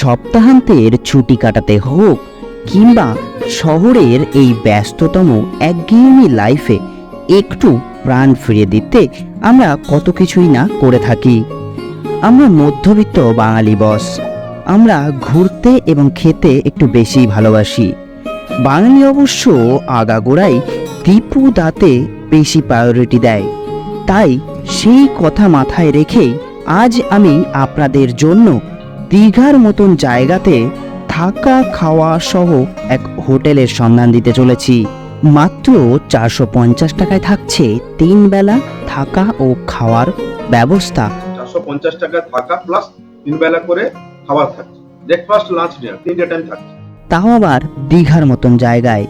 সপ্তাহান্তের ছুটি কাটাতে হোক কিংবা শহরের এই ব্যস্ততম একঘেয়েমি লাইফে একটু প্রাণ ফিরিয়ে দিতে আমরা কত কিছুই না করে থাকি। আমরা মধ্যবিত্ত বাঙালি বস আমরা ঘুরতে এবং খেতে একটু বেশি ভালোবাসি। বাঙালি অবশ্য আগাগোড়াই দীপু দাঁতে বেশি প্রায়োরিটি দেয়। তাই সেই কথা মাথায় রেখেই আজ আমি আপনাদের জন্য দীঘার মতন জায়গাতে থাকা খাওয়া সহ এক হোটেলের সন্ধান দিতে চলেছি। মাত্র চারশো পঞ্চাশ টাকায় থাকছে তিন বেলা থাকা ও খাওয়ার ব্যবস্থা। চারশো পঞ্চাশ টাকা থাকা প্লাস তিন বেলা করে খাবার থাকছে। ব্রেকফাস্ট লাঞ্চ ডিনার তিনটে টাইম থাকছে। তাও আবার দীঘার মতন জায়গায়।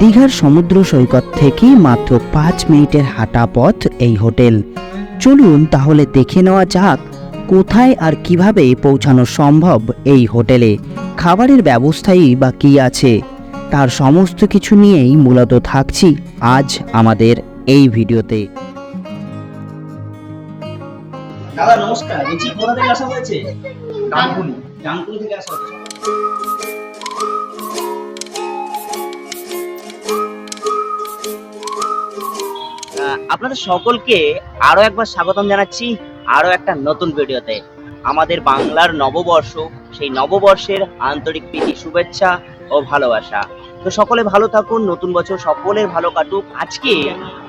দীঘার সমুদ্র সৈকত থেকে মাত্র পাঁচ মিনিটের হাঁটা পথ এই হোটেল। চলুন তাহলে দেখে নেওয়া যাক কোথায় আর কীভাবে পৌঁছানো সম্ভব এই হোটেলে? খাবারের ব্যবস্থাই বা কি আছে? তার সমস্ত কিছু নিয়েই মূলত থাকছি আজ আমাদের এই ভিডিওতে। দাদা, নমস্কার। বলছি কোথা থেকে আসা হয়েছে? থেকে আসা হয়েছে। আপনাদের সকলকে আরও একবার স্বাগতম জানাচ্ছি। আরও একটা নতুন ভিডিওতে। আমাদের বাংলার নববর্ষ, সেই নববর্ষের আন্তরিক প্রীতি, শুভেচ্ছা ও ভালোবাসা। তো সকলে ভালো থাকুন, নতুন বছর সকলের ভালো কাটুক। আজকে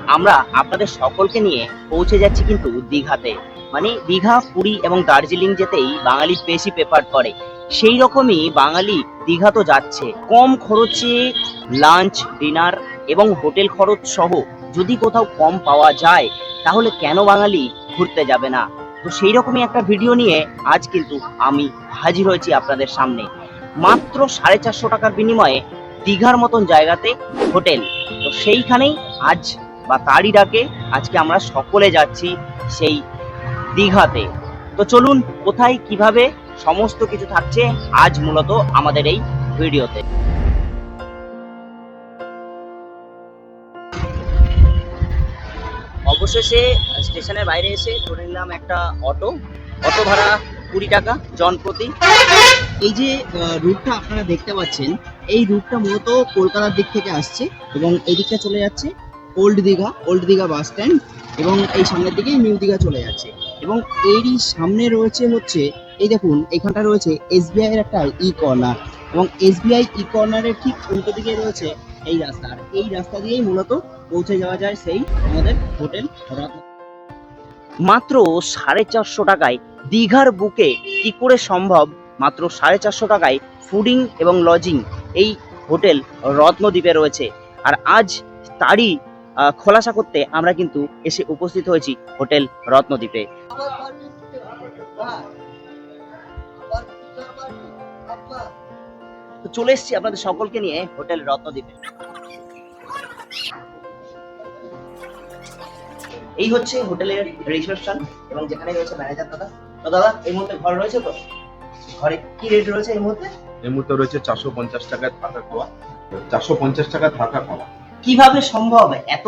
আমরা আপনাদের সকলকে নিয়ে পৌঁছে যাচ্ছি কিন্তু দীঘাতে। মানে দীঘা, পুরী এবং দার্জিলিং যেতেই বাঙালি বেশি প্রেফার করে। সেই রকমই বাঙালি দীঘা তো যাচ্ছে। কম খরচে লাঞ্চ ডিনার এবং হোটেল খরচ সহ যদি কোথাও কম পাওয়া যায়, তাহলে কেন বাঙালি ঘুরতে যাবে না। তো সেই রকমই একটা ভিডিও নিয়ে আজ কিন্তু আমি হাজির হয়েছি আপনাদের সামনে। মাত্র সাড়ে চারশো টাকার বিনিময়ে দীঘার মতন জায়গাতে হোটেল। তো সেইখানেই আজ বা তারই ডাকে আজকে আমরা সকলে যাচ্ছি সেই দীঘাতে। তো চলুন কোথায়, কীভাবে, সমস্ত কিছু থাকছে আজ মূলত আমাদের এই ভিডিওতে অবশেষে স্টেশনের বাইরে এসে ধরে নিলাম একটা অটো। অটো ভাড়া কুড়ি টাকা, জনপ্রতি। এই যে রুটটা আপনারা দেখতে পাচ্ছেন, এই রুটটা মূলত কলকাতার দিক থেকে আসছে এবং এই দিকটা চলে যাচ্ছে old Digha old Digha bus stand এবং এই সামনের দিকে নিউ দীঘা চলে যাচ্ছে। এবং এরই সামনে রয়েছে হচ্ছে, এই দেখুন, এখানটা রয়েছে এস এসবিআই এর একটা ই কর্নার এবং এস এসবিআই ই কর্নারের ঠিক উল্টো দিকে রয়েছে এই রাস্তা। আর এই রাস্তা দিয়েই মূলত পৌঁছে যাওয়া যায় সেই আমাদের হোটেল মাত্র সাড়ে চারশো টাকায় দীঘার বুকে কি করে সম্ভব? মাত্র সাড়ে চারশো টাকায় ফুডিং এবং লজিং এই হোটেল রত্নদ্বীপে রয়েছে। আর আজ তারই খোলাসা করতে আমরা কিন্তু এসে উপস্থিত হয়েছি হোটেল রত্নদ্বীপে। তো চলে এসেছি আপনাদের সকলকে নিয়ে হোটেল রত্নদ্বীপে। এই হচ্ছে হোটেলের রিসেপশন এবং যেখানে রয়েছে ম্যানেজার দাদা। তো দাদা এই মুহূর্তে ঘর রয়েছে তো? ঘরে কি রেট রয়েছে এই মুহূর্তে? এই মুহূর্তে রয়েছে চারশো পঞ্চাশ টাকায় থাকা খাওয়া চারশো পঞ্চাশ টাকা থাকা খাওয়া কীভাবে সম্ভব? এত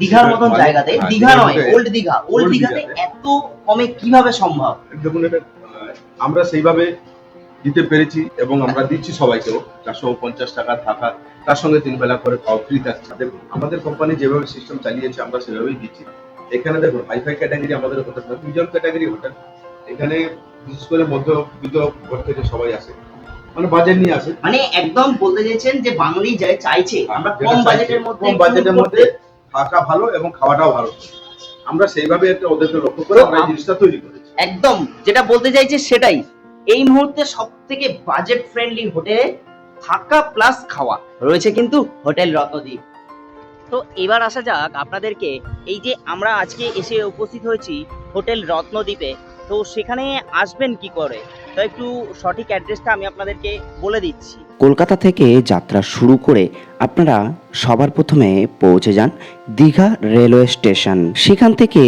দীঘার মতন মানে- জায়গাতে? হ্যাঁ, দীঘা নয় ওল্ড দীঘা। ওল্ড দীঘাতে। এত কমে কীভাবে সম্ভব? দেখুন এটা আমরা সেইভাবে দিতে পেরেছি এবং আমরা দিচ্ছি সবাইকেও। চারশো পঞ্চাশ টাকা থাকা তার সঙ্গে তিন বেলা করে খাওয়া ফ্রি থাকছে আমাদের কোম্পানি যেভাবে সিস্টেম চালিয়েছে আমরা সেভাবেই দিচ্ছি। এখানে দেখুন হাইফাই ক্যাটাগরি আমাদের হোটেল না মিডিয়াম ক্যাটাগরি হোটেল এখানে বিশেষ করে মধ্যবিত্ত ঘর থেকে সবাই আসে মানে বাজেট নিয়ে আসে। মানে একদম বলতে চাইছেন যে বাঙালি যায় চাইছে আমরা কম বাজেটের মধ্যে কম বাজেটের মধ্যে থাকা ভালো এবং খাওয়াটাও ভালো। আমরা সেইভাবে একটা ওদেরকে লক্ষ্য করে আমরা জিনিসটা তৈরি করেছি। একদম যেটা বলতে চাইছে সেটাই। এই মুহূর্তে সব থেকে বাজেট ফ্রেন্ডলি হোটেলে থাকা প্লাস খাওয়া। রয়েছে কিন্তু হোটেল রত্নদ্বীপ তো এবার আসা যাক আপনাদেরকে, এই যে আমরা আজকে এসে উপস্থিত হয়েছি হোটেল রত্নদ্বীপে, তো সেখানে আসবেন কি করে? তো একটু সঠিক অ্যাড্রেসটা আমি আপনাদেরকে বলে দিচ্ছি। কলকাতা থেকে যাত্রা শুরু করে আপনারা সবার প্রথমে পৌঁছে যান দীঘা রেলওয়ে স্টেশন। সেখান থেকে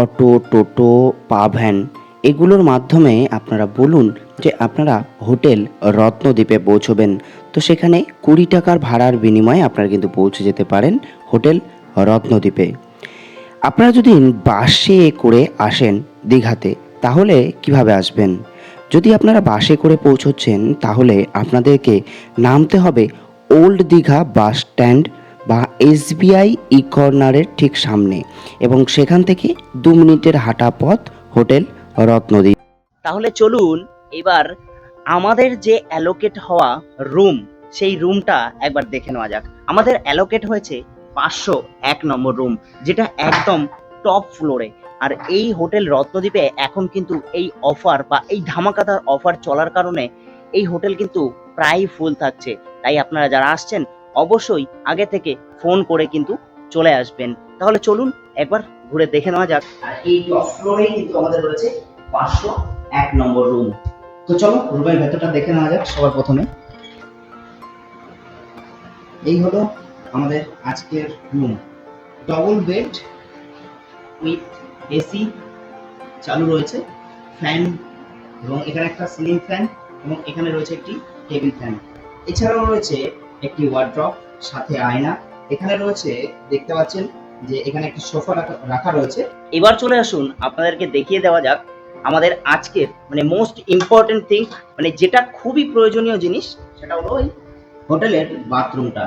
অটো, টোটো, পা ভ্যান এগুলোর মাধ্যমে আপনারা বলুন যে আপনারা হোটেল রত্নদ্বীপে পৌঁছবেন। তো সেখানে কুড়ি টাকার ভাড়ার বিনিময়ে আপনারা কিন্তু পৌঁছে যেতে পারেন হোটেল রত্নদ্বীপে। আপনারা যদি বাসে করে আসেন দীঘাতে, তাহলে কীভাবে আসবেন? যদি আপনারা বাসে করে পৌঁছচ্ছেন, তাহলে আপনাদেরকে নামতে হবে ওল্ড দীঘা বাস স্ট্যান্ড বা এসবিআই ই কর্নারের ঠিক সামনে এবং সেখান থেকে দু মিনিটের হাঁটা পথ হোটেল রত্নদ্বীপ তাহলে চলুন এবার আমাদের যে অ্যালোকেট হওয়া রুম সেই রুমটা একবার দেখে নেওয়া যাক। আমাদের অ্যালোকেট হয়েছে পাঁচশো এক নম্বর রুম যেটা একদম টপ ফ্লোরে আর এই হোটেল রত্নদ্বীপে এখন কিন্তু এই অফার বা এই ধামাকাদার অফার চলার কারণে এই হোটেল কিন্তু প্রায় ফুল থাকছে। তাই আপনারা যারা আসছেন, অবশ্যই আগে থেকে ফোন করে কিন্তু চলে আসবেন। তাহলে চলুন একবার ঘুরে দেখে নেওয়া যাক। এই টপ ফ্লোরেই কিন্তু আমাদের রয়েছে পাঁচশো এক নম্বর রুম তো চলো রুমের ভেতরটা দেখে নেওয়া যাক সবার প্রথমে। এই হলো আমাদের আজকের room double bed with AC চালু রয়েছে ফ্যান এবং এখানে একটা সিলিং ফ্যান এবং এখানে রয়েছে একটি টেবিল ফ্যান এছাড়াও রয়েছে একটি ওয়ার্ড্রপ সাথে আয়না। এখানে রয়েছে, দেখতে পাচ্ছেন যে এখানে একটি সোফা রাখা রয়েছে। এবার চলে আসুন, আপনাদেরকে দেখিয়ে দেওয়া যাক আমাদের আজকের মানে মোস্ট ইম্পর্টেন্ট থিং মানে যেটা খুবই প্রয়োজনীয় জিনিস, সেটা হলো ওই হোটেলের বাথরুমটা।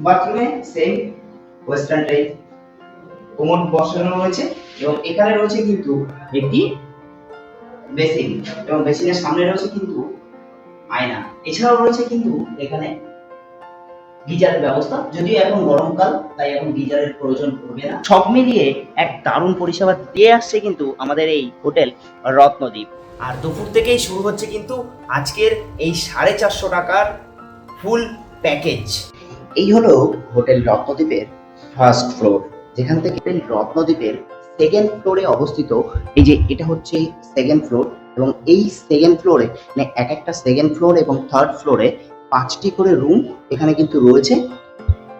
বাথরুমে সেম ওয়েস্টার্ন টাইপ কোমর বসানো রয়েছে এবং এখানে রয়েছে কিন্তু একটি বেসিন এবং বেসিনের সামনে রয়েছে কিন্তু আয়না। এছাড়াও রয়েছে কিন্তু এখানে গিজারের ব্যবস্থা। যদিও এখন গরমকাল তাই এখন গিজারের প্রয়োজন পড়বে না। সব মিলিয়ে এক দারুণ পরিষেবা দিয়ে আসছে কিন্তু আমাদের এই হোটেল রত্নদ্বীপ আর দুপুর থেকেই শুরু হচ্ছে কিন্তু আজকের এই সাড়ে চারশো টাকার ফুল প্যাকেজ। এই হলো হোটেল রত্নদ্বীপের ফার্স্ট ফ্লোর যেখান থেকে হোটেল রত্নদ্বীপের সেকেন্ড ফ্লোরে অবস্থিত। এই যে এটা হচ্ছে সেকেন্ড ফ্লোর এবং এই সেকেন্ড ফ্লোরে মানে এক একটা সেকেন্ড ফ্লোর এবং থার্ড ফ্লোরে পাঁচটি করে রুম এখানে কিন্তু রয়েছে।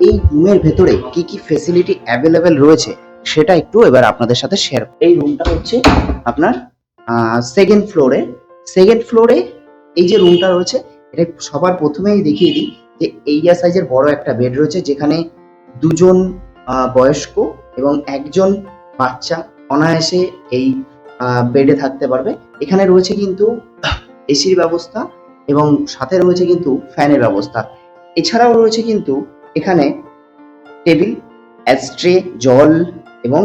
এই রুমের ভেতরে কি কি ফেসিলিটি অ্যাভেলেবেল রয়েছে, সেটা একটু এবার আপনাদের সাথে শেয়ার এই রুমটা হচ্ছে আপনার সেকেন্ড ফ্লোরে সেকেন্ড ফ্লোরে এই যে রুমটা রয়েছে, এটা সবার প্রথমেই দেখিয়ে দিই যে এইয়া সাইজের বড় একটা বেড রয়েছে, যেখানে দুজন বয়স্ক এবং একজন বাচ্চা অনায়াসে এই বেডে থাকতে পারবে। এখানে রয়েছে কিন্তু এসির ব্যবস্থা এবং সাথে রয়েছে কিন্তু ফ্যানের ব্যবস্থা। এছাড়াও রয়েছে কিন্তু এখানে টেবিল অ্যাস্ট্রে জল এবং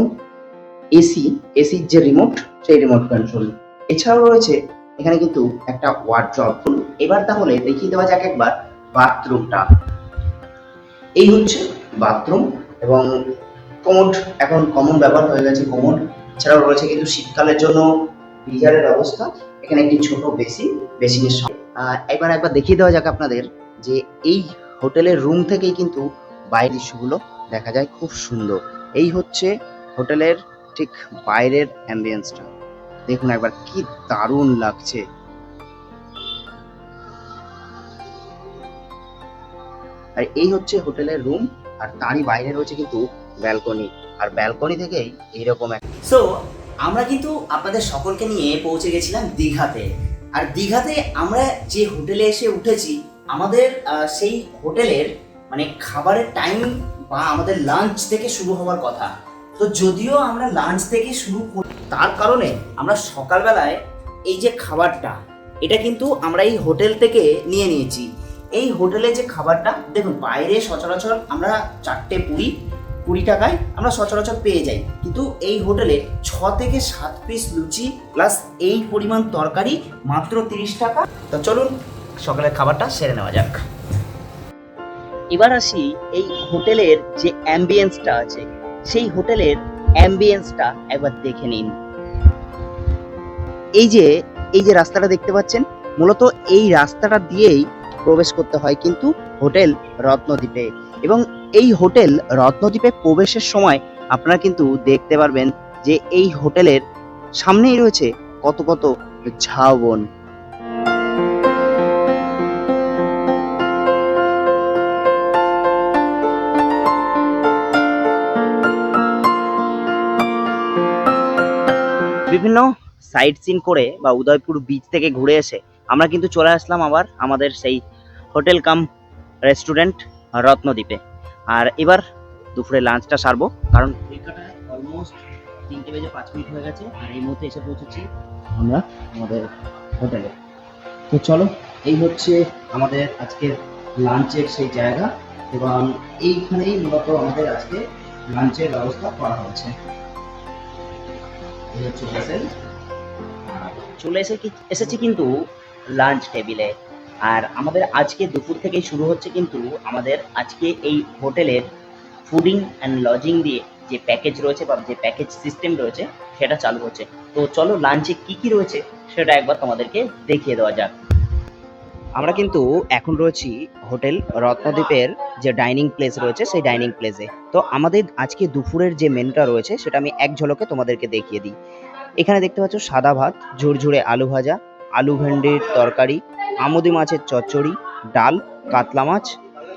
এসি এসির যে রিমোট, সেই রিমোট কন্ট্রোল। এছাড়াও রয়েছে এখানে কিন্তু একটা ওয়ার্ড্রপ এবার তাহলে দেখিয়ে দেওয়া যাক একবার বাথরুমটা। এই হচ্ছে বাথরুম এবং কোমোড, এখন কমন ব্যবহার হয়ে গেছে কোমোড। এছাড়াও রয়েছে কিন্তু শীতকালের জন্য গিজারের ব্যবস্থা। এখানে একটি ছোট বেসিন, বেসিনের এবার একবার দেখিয়ে দেওয়া যাক আপনাদের যে এই হোটেলের রুম থেকেই কিন্তু বাইরের দৃশ্যগুলো দেখা যায় খুব সুন্দর। এই হচ্ছে হোটেলের ঠিক বাইরের অ্যাম্বিয়েন্সটা দেখুন একবার কি দারুণ লাগছে। আর এই হচ্ছে হোটেলের রুম, আর তারই বাইরে রয়েছে কিন্তু ব্যালকনি আর ব্যালকনি থেকেই এইরকম সো আমরা কিন্তু আপনাদের সকলকে নিয়ে পৌঁছে গেছিলাম দীঘাতে। আর দীঘাতে আমরা যে হোটেলে এসে উঠেছি, আমাদের সেই হোটেলের মানে খাবারের টাইম বা আমাদের লাঞ্চ থেকে শুরু হওয়ার কথা। তো যদিও আমরা লাঞ্চ থেকে শুরু করি, তার কারণে আমরা সকালবেলায় এই যে খাবারটা, এটা কিন্তু আমরা এই হোটেল থেকে নিয়ে নিয়েছি। এই হোটেলে যে খাবারটা, দেখুন, বাইরে সচরাচর আমরা চারটে পুরি কুড়ি টাকায় আমরা সচরাচর পেয়ে যাই। কিন্তু এই হোটেলে ছ থেকে সাত পিস লুচি প্লাস এই পরিমাণ তরকারি মাত্র তিরিশ টাকা। তো চলুন সকালের খাবারটা সেরে নেওয়া যাক। এবার আসি এই হোটেলের যে অ্যাম্বিয়েন্সটা আছে, সেই হোটেলের অ্যাম্বিয়েন্সটা একবার দেখে নিন। এই যে এই যে রাস্তাটা দেখতে পাচ্ছেন, মূলত এই রাস্তাটা দিয়েই প্রবেশ করতে হয় কিন্তু হোটেল রত্নদ্বীপে। এবং এই হোটেল রত্নদ্বীপে প্রবেশের সময় আপনারা কিন্তু দেখতে পারবেন যে এই হোটেলের সামনেই রয়েছে কত কত ঝাউবন। বিভিন্ন সাইট সিন করে বা উদয়পুর বিচ থেকে ঘুরে এসে আমরা কিন্তু চলে আসলাম আবার আমাদের সেই হোটেল কাম রেস্টুরেন্ট রত্নদ্বীপে। আর এবার দুপুরে লাঞ্চটা সারবো, কারণ কলকাতায় অলমোস্ট তিনটে বেজে পাঁচ মিনিট হয়ে গেছে, আর এই মুহূর্তে এসে পৌঁছেছি আমরা আমাদের হোটেলে তো চলো, এই হচ্ছে আমাদের আজকের লাঞ্চের সেই জায়গা, এবং এইখানেই মূলত আমাদের আজকে লাঞ্চের ব্যবস্থা করা হয়েছে। চলে এসেছি কিন্তু লাঞ্চ টেবিলে আর আমাদের আজকে দুপুর থেকেই শুরু হচ্ছে কিন্তু আমাদের আজকে এই হোটেলের ফুডিং অ্যান্ড লজিং দিয়ে যে প্যাকেজ রয়েছে বা যে প্যাকেজ সিস্টেম রয়েছে, সেটা চালু হচ্ছে। তো চলো লাঞ্চে কি কি রয়েছে, সেটা একবার তোমাদেরকে দেখিয়ে দেওয়া যাক। আমরা কিন্তু এখন রয়েছি হোটেল রত্নদ্বীপের যে ডাইনিং প্লেস রয়েছে, সেই ডাইনিং প্লেসে তো আমাদের আজকে দুপুরের যে মেনুটা রয়েছে, সেটা আমি এক ঝলকে তোমাদেরকে দেখিয়ে দিই। এখানে দেখতে পাচ্ছ সাদা ভাত, ঝুরঝুরে আলু ভাজা আলু ভেন্ডির তরকারি, আমুদি মাছের চচ্চড়ি, ডাল, কাতলা মাছ,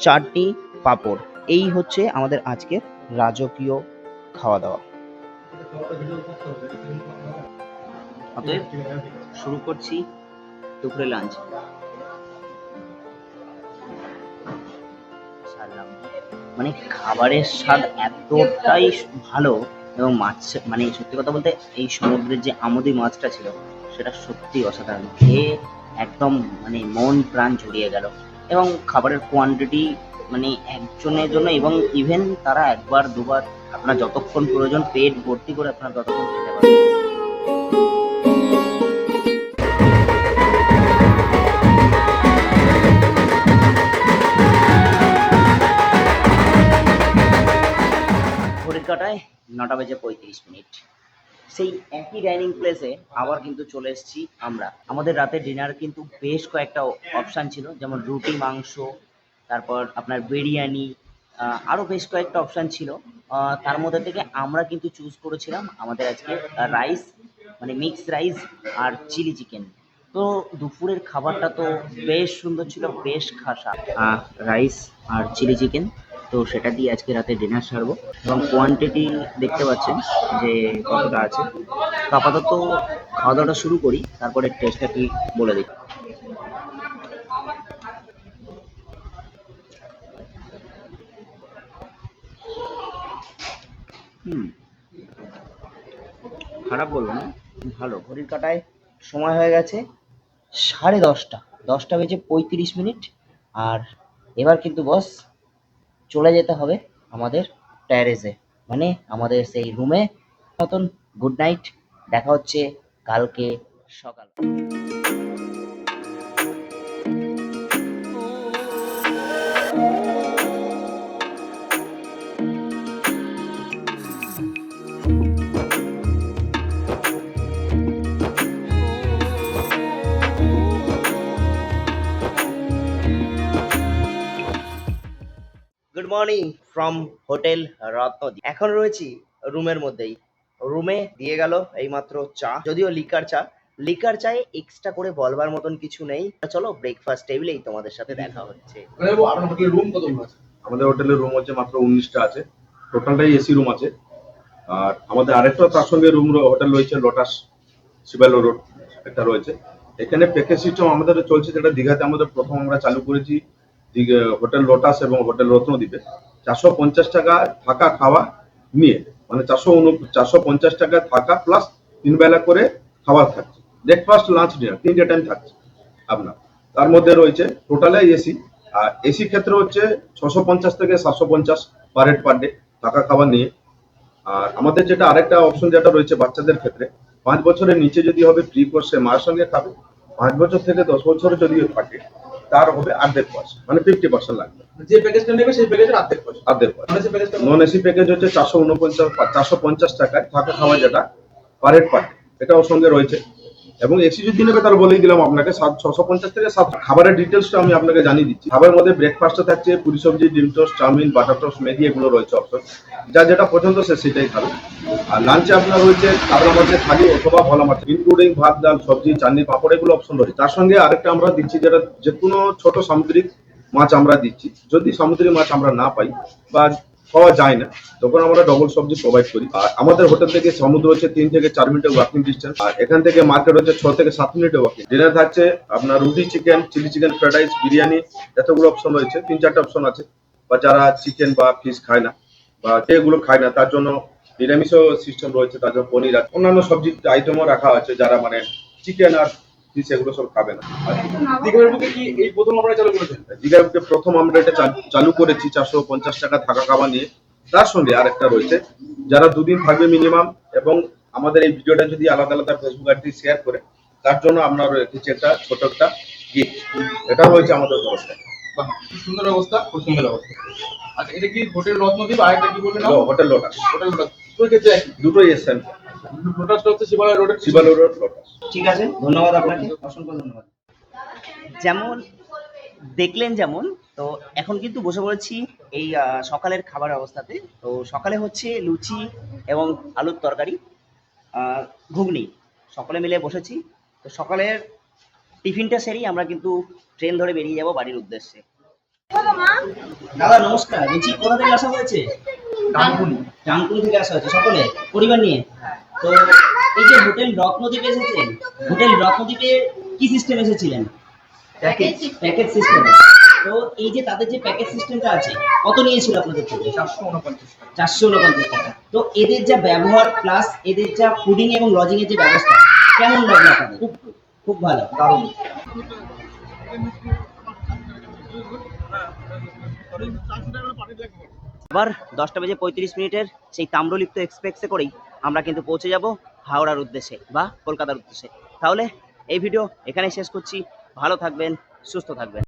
চাটনি, পাঁপড়। এই হচ্ছে আমাদের আজকের রাজকীয় খাওয়া দাওয়া শুরু করছি দুপুরে লাঞ্চ মানে খাবারের স্বাদ এতটাই ভালো এবং মাছ মানে সত্যি কথা বলতে এই সমুদ্রের যে আমোদি মাছটা ছিল সেটা সত্যি অসাধারণ। খেয়ে একদম মানে মন প্রাণ জুড়িয়ে গেল। এবং খাবারের কোয়ান্টিটি মানে একজনের জন্য এবং ইভেন তারা একবার, দুবার আপনার যতক্ষণ প্রয়োজন পেট ভর্তি করে আপনার ততক্ষণ খেতে পারেন কাটায় নটা বেজে পঁয়ত্রিশ মিনিট। সেই একই ডাইনিং প্লেসে আবার কিন্তু চলে এসেছি আমরা। আমাদের রাতে ডিনার কিন্তু বেশ কয়েকটা অপশান ছিল, যেমন রুটি, মাংস, তারপর আপনার বিরিয়ানি আরও বেশ কয়েকটা অপশান ছিল। তার মধ্যে থেকে আমরা কিন্তু চুজ করেছিলাম আমাদের আজকে রাইস মানে মিক্স রাইস আর চিলি চিকেন তো দুপুরের খাবারটা তো বেশ সুন্দর ছিল, বেশ খাসা। রাইস আর চিলি চিকেন তো সেটা দিয়ে আজকে রাতে ডিনার সারবো। এবং কোয়ান্টিটি দেখতে পাচ্ছেন যে কতটা আছে। তো আপাতত খাওয়া দাওয়াটা শুরু করি, তারপরে টেস্টটা কি বলে দিই। হুম। খারাপ বলব না, ভালো। ঘড়ির কাটায় সময় হয়ে গেছে সাড়ে দশটা। দশটা বেজে পঁয়ত্রিশ মিনিট। আর এবার কিন্তু বস চলে যেতে হবে আমাদের ট্যারেসে মানে আমাদের সেই রুমে মতন গুড নাইট দেখা হচ্ছে কালকে সকাল। মর্নিং ফ্রম হোটেল রত্নদ্বীপ এখন রয়েছি রুমের মধ্যেই। রুমে দিয়ে গেল এইমাত্র চা, যদিও লিকার চা। লিকার চায়ে এক্সট্রা করে বলবার মতন কিছু নেই। চলো ব্রেকফাস্ট টেবিলেই তোমাদের সাথে দেখা হচ্ছে। রুম কত আছে? আমাদের হোটেলের রুম হচ্ছে মাত্র উনিশটা আছে। টোটালটাই এসি রুম আছে। আর আমাদের আরেকটা তার সঙ্গে রুম হোটেল রয়েছে লোটাস শিবালো রোড একটা রয়েছে। এখানে প্যাকেজ সিস্টেম আমাদের চলছে যেটা দীঘাতে আমাদের প্রথম আমরা চালু করেছি হোটেল লোটাস এবং হোটেল রত্নদ্বীপে চারশো পঞ্চাশ টাকা থাকা খাওয়া নিয়ে মানে চারশো চারশো পঞ্চাশ টাকা থাকা প্লাস তিন বেলা করে খাবার থাকছে। ব্রেকফাস্ট লাঞ্চ ডিনার তিনটে টাইম থাকছে আপনার। তার মধ্যে রয়েছে টোটালে এসি আর এসি ক্ষেত্রে হচ্ছে ছশো পঞ্চাশ থেকে সাতশো পঞ্চাশ পার হেড পার ডে থাকা খাবার নিয়ে। আর আমাদের যেটা আরেকটা অপশন যেটা রয়েছে বাচ্চাদের ক্ষেত্রে, পাঁচ বছরের নিচে যদি হবে প্রি কোর্সে মায়ের সঙ্গে খাবে। পাঁচ বছর থেকে দশ বছরে যদি থাকে তার হবে অর্ধেক পয়সা মানে ফিফটি পার্সেন্ট লাগবে। যে প্যাকেজটা নেবে সেই প্যাকেজের অর্ধেক পয়সা। অর্ধেক পয়সা। নন এসি প্যাকেজ হচ্ছে চারশো উনপঞ্চাশ চারশো পঞ্চাশ টাকায় থাকা খাওয়া যেটা পার হেড পার এটা ওর সঙ্গে রয়েছে। এবং এসি যদি নেবে তার বলেই দিলাম আপনাকে সাত ছশো পঞ্চাশ থেকে সাত খাবারের ডিটেলসটা আমি আপনাকে জানিয়ে দিচ্ছি। খাবারের মধ্যে ব্রেকফাস্টে থাকছে, পুরি সবজি, ডিম toast chowmein butter toast Maggi এগুলো রয়েছে অপশন যা যেটা পছন্দ সে সেটাই খাবে। আর লাঞ্চে আপনার রয়েছে আপনার মধ্যে থালি অথবা ভলা মাছ ইনক্লুডিং ভাত, ডাল, সবজি, চাটনি, পাঁপড় এগুলো অপশন রয়েছে। তার সঙ্গে আরেকটা আমরা দিচ্ছি যেটা যে কোনো ছোট সামুদ্রিক মাছ আমরা দিচ্ছি। যদি সামুদ্রিক মাছ আমরা না পাই বা পাওয়া যায় না। তখন আমরা ডবল সবজি প্রোভাইড করি। আর আমাদের হোটেল থেকে সমুদ্র হচ্ছে তিন থেকে চার মিনিটের ওয়াকিং ডিস্টেন্স আর এখান থেকে মার্কেট হচ্ছে ছ থেকে সাত মিনিটের ওয়াকিং ডিনার থাকছে আপনার রুটি chicken chilli chicken fried rice biryani, এতগুলো অপশন রয়েছে। তিন চারটে অপশন আছে। বা যারা চিকেন বা ফিশ খায় না, বা যেগুলো খায় না, তার জন্য নিরামিষও সিস্টেম রয়েছে তাছাড়া পনির আছে। অন্যান্য সবজি আইটেমও রাখা আছে যারা মানে চিকেন আর এগুলো সব খাবে না। দীঘার বুকে কি এই প্রথম আপনারা চালু করেছেন? দীঘাতে প্রথম আমরা এটা চালু- করেছি চারশো পঞ্চাশ টাকা থাকা খাওয়া নিয়ে। তার সঙ্গে আরেকটা রয়েছে। যারা দুদিন থাকবে মিনিমাম এবং আমাদের এই ভিডিওটা যদি আলাদা আলাদা ফেসবুক আইডি শেয়ার করে তার জন্য আমরা রেখেছি একটা ছোট একটা গিফট এটা রয়েছে আমাদের থেকে সুন্দর অবস্থা খুব সুন্দর ব্যবস্থা আচ্ছা এটা কি হোটেল রত্নদ্বীপ আর একটা কি বললেন? হোটেল লোটাস হোটেল লোটাস দুটোই এসছেন লোটাসটা হচ্ছে শিবালয় রোডের শিবালু রোড লোটাস ঠিক আছে ধন্যবাদ আপনাকে অসংখ্য ধন্যবাদ। যেমন দেখলেন যেমন তো এখন কিন্তু বসে পড়েছি এই সকালের খাবার অবস্থাতে। তো সকালে হচ্ছে লুচি এবং আলুর তরকারি আহ, ঘুগনি সকলে মিলে বসেছি। তো সকালের টিফিনটা সেরেই আমরা কিন্তু ট্রেন ধরে বেরিয়ে যাব বাড়ির উদ্দেশ্যে। দাদা নমস্কার। বলছি কোথা থেকে আসা হয়েছে? ডানকুনি ডানকুনি থেকে আসা হয়েছে সকলে পরিবার নিয়ে? তো এই যে হোটেল রত্নদ্বীপে এসেছেন হোটেল রত্নদ্বীপে কি সিস্টেম এসেছিলেন? প্যাকেজ প্যাকেজ সিস্টেম তো এই যে তাদের যে প্যাকেজ সিস্টেমটা আছে কত নিয়েছিল আপনাদের থেকে? চারশো উনপঞ্চাশ চারশো উনপঞ্চাশ টাকা। তো এদের যা ব্যবহার প্লাস এদের যা ফুডিং এবং লজিং এর যে ব্যবস্থা কেমন লাগল আপনাদের? খুব খুব ভালো। দারুণ। আবার দশটা বেজে পঁয়ত্রিশ মিনিটের সেই তাম্রলিপ্ত এক্সপ্রেসে করেই আমরা কিন্তু পৌঁছে যাব হাওড়ার উদ্দেশ্যে বা কলকাতার উদ্দেশ্যে। তাহলে এই ভিডিও এখানে শেষ করছি। ভালো থাকবেন, সুস্থ থাকবেন।